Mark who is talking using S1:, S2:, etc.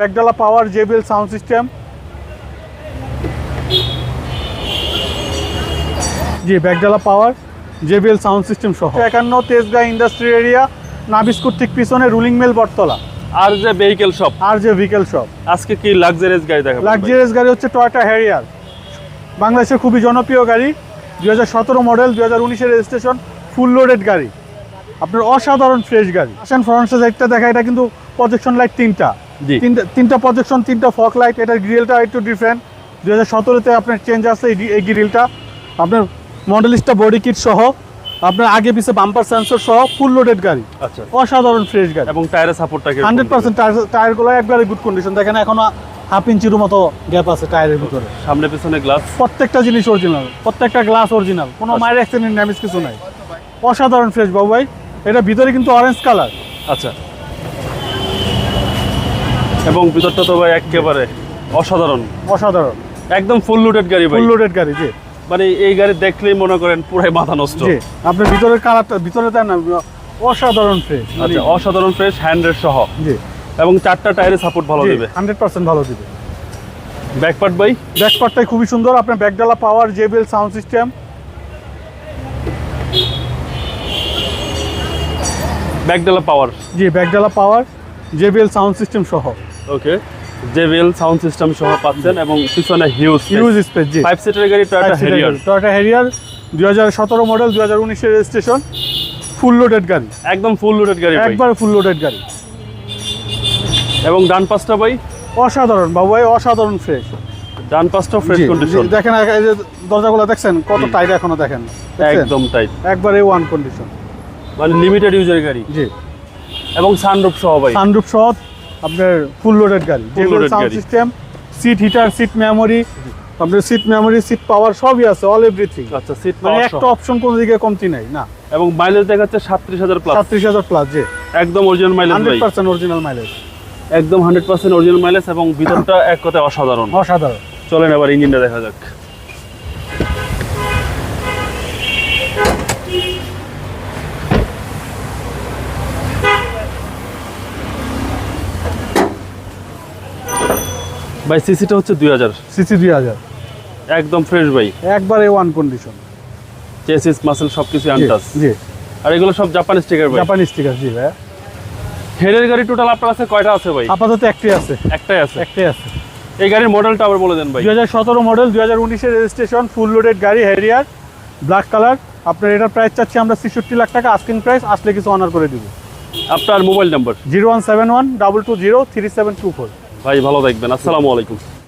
S1: ব্যাকডালা power JBL sound system. জি ব্যাকডালা power JBL sound system সহ। একান্ন তেজগাঁ ইন্ডাস্ট্রি এরিয়া নাবিস্কুর ঠিক পিছনে রুলিং মেল বটতলা।
S2: আর যে ভেহিকেল শপ
S1: আর যে ভেহিকেল শপ
S2: আজকে কি লাক্সারিয়াস গাড়ি দেখাবো
S1: লাক্সারিয়াস গাড়ি হচ্ছে টয়টা হ্যারিয়ার বাংলাদেশের খুবই জনপ্রিয় গাড়ি। দুই হাজার সতেরো মডেল দুই হাজার উনিশের রেজিস্ট্রেশন ফুল লোডেড গাড়ি। আপনার অসাধারণ ফ্রেশ গাড়ি। আসেন ফ্রন্ট সাইডটা দেখা এটা কিন্তু প্রজেকশন লাইট তিনটা। তিনটা তিনটা প্রজেকশন তিনটা ফক লাইট এটার গ্রিলটা একটু ডিফারেন্ট দু হাজার সতেরোতে আপনার চেঞ্জ আছে এই- গ্রিলটা আপনার মডেলিস্টা বডি কিট সহ আপনার আগে পিছে বাম্পার সেন্সর সহ ফুল লোডেড গাড়ি।
S2: আচ্ছা।
S1: অসাধারণ ফ্রেশ গাড়ি।
S2: এবং টায়ারের সাপোর্টটা
S1: হান্ড্রেড পার্সেন্ট টায়ারগুলো একবারে গুড কন্ডিশন দেখেন এখনও হাফ ইঞ্চির মতো গ্যাপ আছে টায়ারের ভিতরে।
S2: সামনে পিছনে গ্লাস
S1: প্রত্যেকটা জিনিস অরিজিনাল প্রত্যেকটা গ্লাস অরিজিনাল কোনো মায়ের অ্যাক্সিডেন্ট ড্যামেজ কিছু নাই। অসাধারণ ফ্রেশ বাবু ভাই। এটা ভিতরে কিন্তু অরেঞ্জ কালার
S2: আচ্ছা। এবং ভিতরটা তো ভাই একেবারে অসাধারণ।
S1: অসাধারণ।
S2: একদম ফুল লোডেড গাড়ি ভাই।
S1: ফুল লোডেড গাড়ি জি।
S2: মানে এই গাড়ি দেখলেই মনে করেন পুরাই মাথা নষ্ট।
S1: জি আপনার ভিতরের কালারটা ভিতরে তার না অসাধারণ ফ্রেশ
S2: আচ্ছা অসাধারণ ফ্রেশ হ্যান্ডের সহ।
S1: জি।
S2: এবং চারটা টায়ারের সাপোর্ট ভালো দিবে।
S1: হান্ড্রেড পার্সেন্ট ভালো দিবে।
S2: ব্যাকপার্ট ভাই?
S1: ব্যাকপার্টটাই খুবই সুন্দর আপনার ব্যাকডালা পাওয়ার জেবিএল সাউন্ড সিস্টেম
S2: ব্যাকডালা পাওয়ার
S1: জি ব্যাকডালা পাওয়ার জেবিএল সাউন্ড সিস্টেম সহ।
S2: ওকে জেভিএল সাউন্ড সিস্টেম সহ পাচ্ছেন এবং পিছনে হিউজ
S1: ইউজ স্পেস জি।
S2: ফাইভ সিটার গাড়ি টয়োটা হেরিয়ার
S1: টয়োটা হ্যারিয়ার দুই হাজার সতেরো মডেল দুই হাজার উনিশের রেজিস্ট্রেশন ফুল লোডেড গাড়ি।
S2: একদম ফুল লোডেড গাড়ি
S1: একবার ফুল লোডেড গাড়ি।
S2: এবং ডান পাশটা ভাই?
S1: অসাধারণ বাবু ভাই অসাধারণ ফ্রেশ
S2: ডান পাশটা ফ্রেশ কন্ডিশন
S1: দেখেন এই যে দরজাগুলো দেখছেন কত টাইট এখনও দেখেন।
S2: একদম টাইট
S1: একবারে ওয়ান কন্ডিশন
S2: মানে লিমিটেড ইউজের গাড়ি।
S1: জি।
S2: এবং সানরুফ সহ ভাই।
S1: সানরুফ সহ আপনার ফুল লোডেড গাড়ি sound system seat heater seat memory আপনার সিট মেমোরি সিট পাওয়ার সবই আছে অল এভরিথিং
S2: আচ্ছা সিট
S1: মানে একটা অপশন কোনো দিকে কমতি নাই না।
S2: এবং মাইলেজ দেখাচ্ছে সাতত্রিশ হাজার প্লাস
S1: সাতত্রিশ হাজার প্লাস যে
S2: একদম অরিজিনাল মাইলেজ
S1: হান্ড্রেড
S2: ভাই
S1: পার্সেন্ট অরিজিনাল মাইলেজ
S2: একদম হান্ড্রেড পার্সেন্ট অরিজিনাল মাইলেজ এবং ভিতরটা এক কথায় অসাধারণ।
S1: অসাধারণ।
S2: চলেন এবার ইঞ্জিনটা দেখা যাক। ভাই সিসিটা হচ্ছে দুই হাজার।
S1: সিসি দুই হাজার।
S2: একদম ফ্রেশ ভাই।
S1: একবারে ওয়ান কন্ডিশন
S2: চেসিস মাসেল সবকিছু আনটাস
S1: জি।
S2: আর এগুলো সব জাপানি স্টিকার ভাই।
S1: জাপানি স্টিকার জি ভাই
S2: হেডের গাড়ি টোটাল আপনার কাছে কয়টা আছে ভাই?
S1: আপাতত একটাই আছে।
S2: একটাই আছে।
S1: একটাই আছে।
S2: এই গাড়ির মডেলটা আবার বলে দেন ভাই।
S1: দুই হাজার সতেরো মডেল দুই হাজার উনিশের রেজিস্ট্রেশন ফুল লোডেড গাড়ি হ্যারিয়ার ব্ল্যাক কালার আপনার এটার প্রাইস চাচ্ছি আমরা ছেষট্টি লাখ টাকা আস্কিং প্রাইস আসলে কিছু অনার করে দিব।
S2: আপনার mobile number
S1: zero one seven one double two zero three seven two four.
S2: ভাই ভালো থাকবেন। আসসালামু আলাইকুম।